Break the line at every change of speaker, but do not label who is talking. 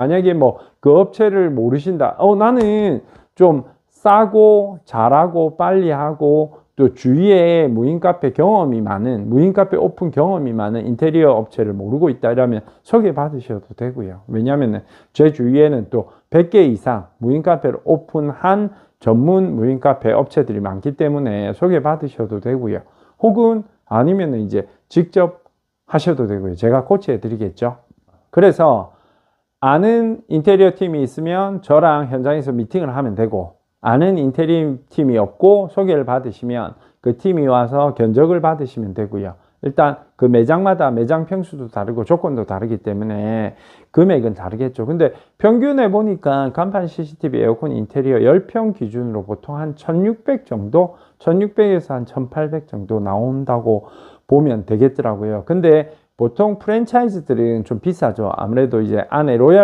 만약에 뭐 그 업체를 모르신다. 어, 나는 좀 싸고 잘하고 빨리 하고 또 주위에 무인 카페 경험이 많은 무인 카페 오픈 경험이 많은 인테리어 업체를 모르고 있다 이러면 소개 받으셔도 되고요. 왜냐하면 제 주위에는 또 100개 이상 무인 카페를 오픈한 전문 무인 카페 업체들이 많기 때문에 소개 받으셔도 되고요. 혹은 아니면 이제 직접 하셔도 되고요. 제가 코치해 드리겠죠. 그래서 아는 인테리어 팀이 있으면 저랑 현장에서 미팅을 하면 되고 아는 인테리어 팀이 없고 소개를 받으시면 그 팀이 와서 견적을 받으시면 되고요. 일단 그 매장마다 매장 평수도 다르고 조건도 다르기 때문에 금액은 다르겠죠. 근데 평균에 보니까 간판 CCTV 에어컨 인테리어 10평 기준으로 보통 한 1600 정도, 1600에서 한 1800 정도 나온다고 보면 되겠더라고요. 근데 보통 프랜차이즈들은 좀 비싸죠. 아무래도 이제 안에 로얄